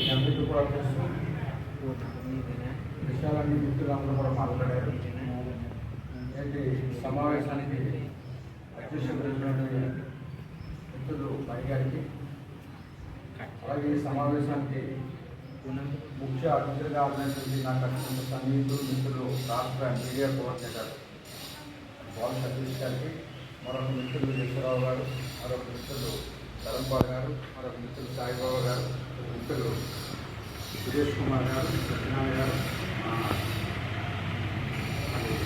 మీ అందరికీ కూడా తెలుసు. విషయాలన్నీ మిత్రులందరూ కూడా మాట్లాడారు. ఏంటి సమావేశానికి అధ్యక్షుడు మిత్రులు మణి గారికి అలాగే సమావేశానికి ముఖ్య అతిథులుగా ఉన్నటువంటి నాకు అత్యంత సన్నిహితులు మిత్రులు రాష్ట్ర మీడియా కోఆర్డినేటర్ బాల్ సతీష్ గారికి మరొక మిత్రులు యశ్వరరావు గారు మరొక మిత్రులు ధరంపాల్ గారు మరొక మిత్రులు సాయిబాబా గారు మిత్రులు సురేష్ కుమార్ గారు సత్యనారాయణ గారు ఆ,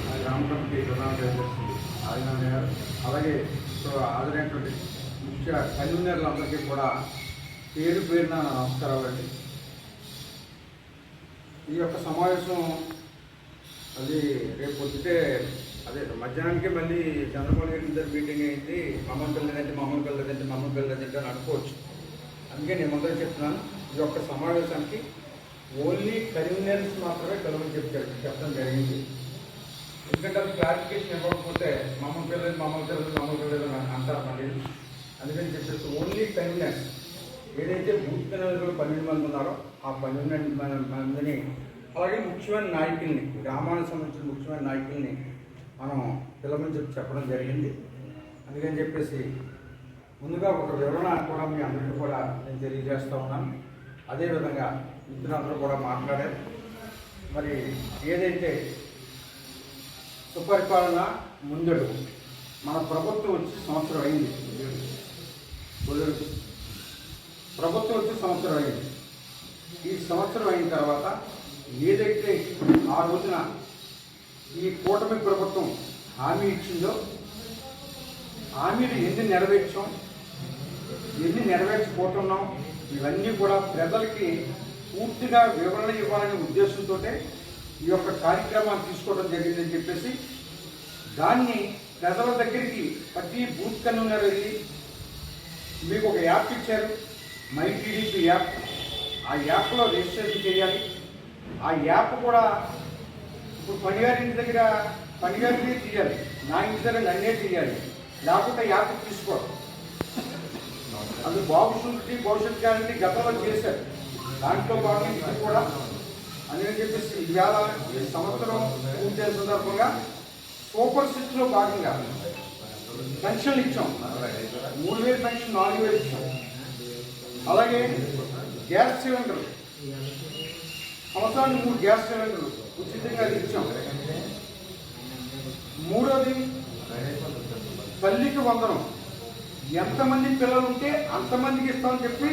అది రామకమిటీ ప్రధాన కార్యదర్శి ఆదినారాయణ గారు అలాగే ఇప్పుడు హాజరైనటువంటి ముఖ్య కన్వీనర్లందరికీ కూడా పేరు పేరున నా నమస్కారాలు అండి. ఈ యొక్క సమావేశం అది రేపు పొద్దుటే అదే మధ్యాహ్నానికి మళ్ళీ చంద్రబాబు గారి ఇద్దరు మీటింగ్ అయింది. మమ్మల్ని పిల్లదంటే మమ్మల్ని పిల్లదంటే మమ్మల్ని పిల్లదంటే అని అనుకోవచ్చు. అందుకే నేను ముందర చెప్తున్నాను. ఈ యొక్క సమావేశానికి ఓన్లీ కన్వీనర్స్ మాత్రమే కలవని చెప్పారు చెప్పడం జరిగింది. ఎందుకంటే అది క్లారిఫికేషన్ ఇవ్వకపోతే మమ్మల్ని పిల్లలు మమ్మల్ని పిల్లలు మమ్మల్ని పిల్లలు అంటారు మళ్ళీ. అందుకని చెప్పేసి ఓన్లీ కన్వీనర్స్ ఏదైతే బూత్ కన్వీనర్లు పన్నెండు మంది ఉన్నారో ఆ పన్నెండు మందిని అలాగే ముఖ్యమైన నాయకుల్ని గ్రామానికి సంబంధించిన ముఖ్యమైన నాయకుల్ని మనం పిల్లమని చెప్పి చెప్పడం జరిగింది. అందుకని చెప్పేసి ముందుగా ఒక వివరణ కూడా మీ అందరికీ కూడా నేను తెలియజేస్తూ ఉన్నాను. అదేవిధంగా మిత్రులందరూ కూడా మాట్లాడారు. మరి ఏదైతే సుపరిపాలన ముందడుగు మన ప్రభుత్వం వచ్చి సంవత్సరం అయింది. ప్రభుత్వం వచ్చి సంవత్సరం అయింది. ఈ సంవత్సరం అయిన తర్వాత ఏదైతే ఆ రోజున ఈ కూటమి ప్రభుత్వం హామీ ఇచ్చిందో హామీలు ఎన్ని నెరవేర్చాం ఎన్ని నెరవేర్చిపోతున్నాం ఇవన్నీ కూడా ప్రజలకి పూర్తిగా వివరణ ఇవ్వాలనే ఉద్దేశంతో ఈ యొక్క కార్యక్రమాన్ని తీసుకోవడం జరిగిందని చెప్పేసి దాన్ని ప్రజల దగ్గరికి ప్రతి బూత్ కన్వీనర్ వెళ్ళి మీకు ఒక యాప్ ఇచ్చారు మై టీడీపీ యాప్. ఆ యాప్లో రిజిస్ట్రేషన్ చేయాలి. ఆ యాప్ కూడా ఇప్పుడు పనిగారింటి దగ్గర పనిగారిని తీయాలి. నా ఇంటి దగ్గర నన్నే తీయాలి. లేకపోతే యాప్ తీసుకోవాలి అది భవిష్యత్తు భవిష్యత్ గ్యారంటీ గతంలో చేశారు. దాంట్లో భాగంగా కూడా అని చెప్పేసి ఇవాళ ఈ సంవత్సరం పూర్తి సందర్భంగా సూపర్ సిక్స్లో భాగంగా పెన్షన్లు ఇచ్చాం. మూడు వేలు పెన్షన్ నాలుగు వేలు ఇచ్చాం. అలాగే గ్యాస్ సిలిండర్. సంవత్సరానికి మూడు గ్యాస్ సిలిండర్లు ఉచితంగా అది ఇచ్చాం. మూడోది తల్లికి వందనం. ఎంతమంది పిల్లలు ఉంటే అంతమందికి ఇస్తామని చెప్పి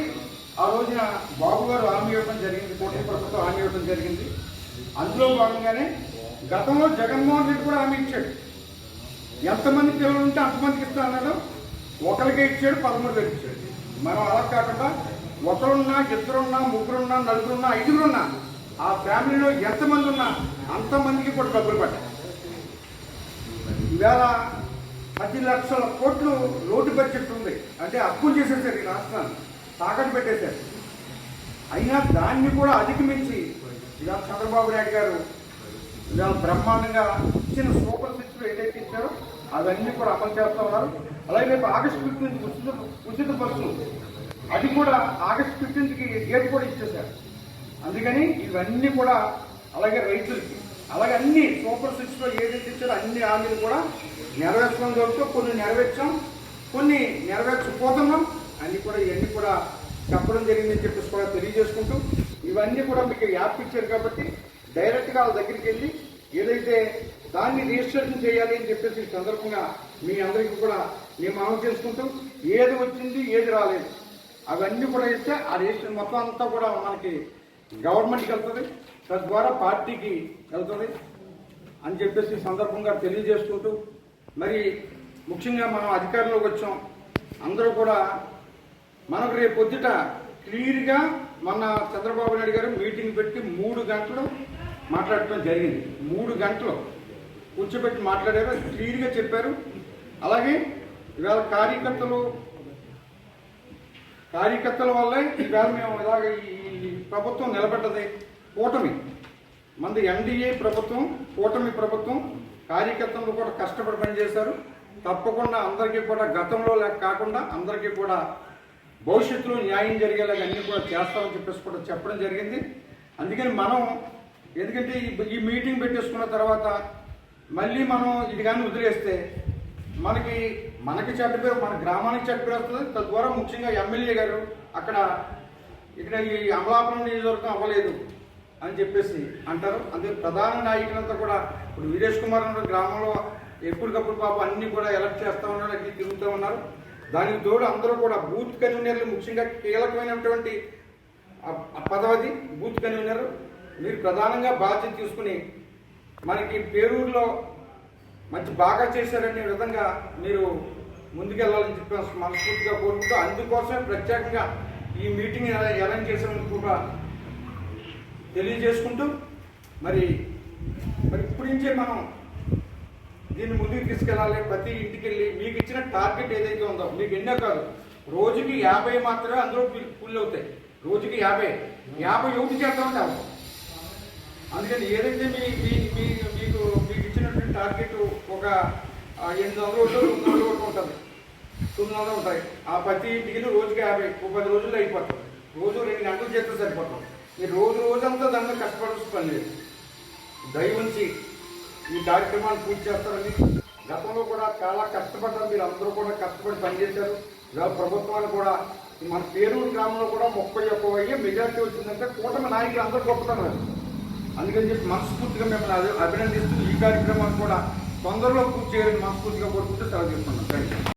ఆ రోజున బాబు గారు హామీ ఇవ్వడం జరిగింది కూటమి ప్రభుత్వం హామీ ఇవ్వడం జరిగింది. అందులో భాగంగానే గతంలో జగన్మోహన్ రెడ్డి కూడా హామీ ఇచ్చాడు. ఎంతమంది పిల్లలు ఉంటే అంతమందికి ఇస్తా అన్నాడు. ఒకరికే ఇచ్చాడు పదమూడు వేలు ఇచ్చాడు. మనం అలా కాకుండా ఒకరున్నా ఇద్దరున్నా ముగ్గురున్నా నలుగురున్నా ఐదుగురున్నా ఆ ఫ్యామిలీలో ఎంతమంది ఉన్నా అంతమందికి కూడా డబ్బులు పడ్డాయి ఈవేళ పది లక్షల కోట్లు రోడ్డు బడ్జెట్ ఉంది. అంటే అప్పులు చేసేసారు ఈ రాష్ట్రాన్ని తాకట్టు పెట్టేశారు. అయినా దాన్ని కూడా అధిగమించి ఇలా చంద్రబాబు నాయుడు గారు ఇలా బ్రహ్మాండంగా ఇచ్చిన సూపర్ సిక్స్లు ఏదైతే ఇచ్చారో అవన్నీ కూడా అమలు చేస్తూ ఉన్నారు. అలాగే రేపు ఆగస్టు ఫిఫ్టీన్త్ ఉచిత ఉచిత బస్సు. అది కూడా ఆగస్టు ఫిఫ్టీన్త్కి డేట్ కూడా ఇచ్చేశారు. అందుకని ఇవన్నీ కూడా అలాగే రైతులకి అలాగే అన్ని సూపర్ సిక్స్లో ఏదైతే ఇచ్చారో అన్ని హామీలు కూడా నెరవేర్చడం జరుగుతూ కొన్ని నెరవేర్చాం కొన్ని నెరవేర్చకపోతున్నాం. అన్ని కూడా ఇవన్నీ కూడా చెప్పడం జరిగిందని చెప్పేసి కూడా తెలియజేసుకుంటూ ఇవన్నీ కూడా మీకు యాప్ ఇచ్చారు కాబట్టి డైరెక్ట్గా వాళ్ళ దగ్గరికి వెళ్ళి ఏదైతే దాన్ని రిజిస్ట్రేషన్ చేయాలి అని చెప్పేసి ఈ సందర్భంగా మీ అందరికీ కూడా మేము అమలు చేసుకుంటూ ఏది వచ్చింది ఏది రాలేదు అవన్నీ కూడా ఇస్తే ఆ రిజిస్ట్రేషన్ మొత్తం అంతా కూడా మనకి గవర్నమెంట్కి వెళ్తుంది. తద్వారా పార్టీకి వెళ్తుంది అని చెప్పేసి సందర్భంగా తెలియజేసుకుంటూ మరి ముఖ్యంగా మనం అధికారంలోకి వచ్చాం. అందరూ కూడా మనకు రేపు పొద్దుట క్లియర్గా మన చంద్రబాబు నాయుడు గారు మీటింగ్ పెట్టి మూడు గంటలు మాట్లాడటం జరిగింది. మూడు గంటలు కూర్చోబెట్టి మాట్లాడారు క్లియర్గా చెప్పారు. అలాగే ఇవాళ కార్యకర్తలు కార్యకర్తల వల్లే ఈవేళ మేము ఇలాగ ఈ ఈ ప్రభుత్వం నిలబడ్డది. కూటమి. మంది ఎన్డీఏ ప్రభుత్వం కూటమి ప్రభుత్వం కార్యకర్తలు కూడా కష్టపడి పనిచేశారు. తప్పకుండా అందరికీ కూడా గతంలో లేక కాకుండా అందరికీ కూడా భవిష్యత్తులో న్యాయం జరిగేలాగా అన్నీ కూడా చేస్తామని చెప్పేసి కూడా చెప్పడం జరిగింది. అందుకని మనం ఎందుకంటే ఈ- ఈ మీటింగ్ పెట్టేసుకున్న తర్వాత మళ్ళీ మనం ఇది కానీ వదిలేస్తే మనకి మనకి చెడ్డ పేరు మన గ్రామానికి చెడ్డ పేరు వస్తుంది. తద్వారా ముఖ్యంగా ఎమ్మెల్యే గారు అక్కడ ఇక్కడ ఈ అమలాపురం నియోజకవర్గం అవ్వలేదు. అని చెప్పేసి అంటారు. అందుకే ప్రధాన నాయకులంతా కూడా ఇప్పుడు వీరేష్ కుమార్ అన్న గ్రామంలో ఎప్పటికప్పుడు పాప అన్ని కూడా ఎలక్ట్ చేస్తూ ఉన్నారు అన్ని తిరుగుతూ ఉన్నారు. దానికి తోడు అందరూ కూడా బూత్ కన్వీనర్లు ముఖ్యంగా కీలకమైనటువంటి పదవది బూత్ కన్వీనర్. మీరు ప్రధానంగా బాధ్యత తీసుకుని మనకి పేరూరులో మంచి బాగా చేశారనే విధంగా మీరు ముందుకెళ్ళాలని చెప్పి మనస్ఫూర్తిగా కోరుకుంటూ అందుకోసమే ప్రత్యేకంగా ఈ మీటింగ్ ఎలా- అరేంజ్ చేసామని కూడా తెలియజేసుకుంటూ మరి మరి ఇప్పటి నుంచే మనం దీన్ని ముందుకు తీసుకెళ్ళాలి. ప్రతి ఇంటికి వెళ్ళి మీకు ఇచ్చిన టార్గెట్ ఏదైతే ఉందో మీకు ఎన్నో కాదు రోజుకి యాభై మాత్రమే అందులో ఫుల్- ఫుల్ అవుతాయి రోజుకి యాభై. యాభై ఒకటి చేద్దామంటే అవసరం అందుకని ఏదైతే మీ మీ మీ మీకు మీకు ఇచ్చినటువంటి టార్గెట్ ఒక ఎనిమిది వందల ఒకటి తొమ్మిది వందల వరకు ఉంటుంది. తొమ్మిది వందలు ఉంటాయి. ఆ ప్రతి ఇంటికి రోజుకి యాభై ఒక పది రోజుల్లో అయిపోతుంది రోజు రెండు గంటలు చేస్తే సరిపోతుంది. మీరు రోజు రోజంతా దాంట్లో కష్టపడాల్సి పని లేదు. దయవుంచి ఈ కార్యక్రమాన్ని పూర్తి చేస్తారని గతంలో కూడా చాలా కష్టపడ్డారు. మీరు అందరూ కూడా కష్టపడి పనిచేశారు. ఇలా ప్రభుత్వాలు కూడా మన పేరూరు గ్రామంలో కూడా ముప్పై ఒక్క వెయ్యి మెజార్టీ వచ్చిందంటే కూటమి నాయకులు అందరూ గొప్పతనం అందుకని చెప్పి మనస్ఫూర్తిగా మిమ్మల్ని అభినందిస్తూ ఈ కార్యక్రమాన్ని కూడా తొందరలో పూర్తి చేయాలని మనస్ఫూర్తిగా కోరుకుంటూ సెలవు తీసుకున్నాం థ్యాంక్ యూ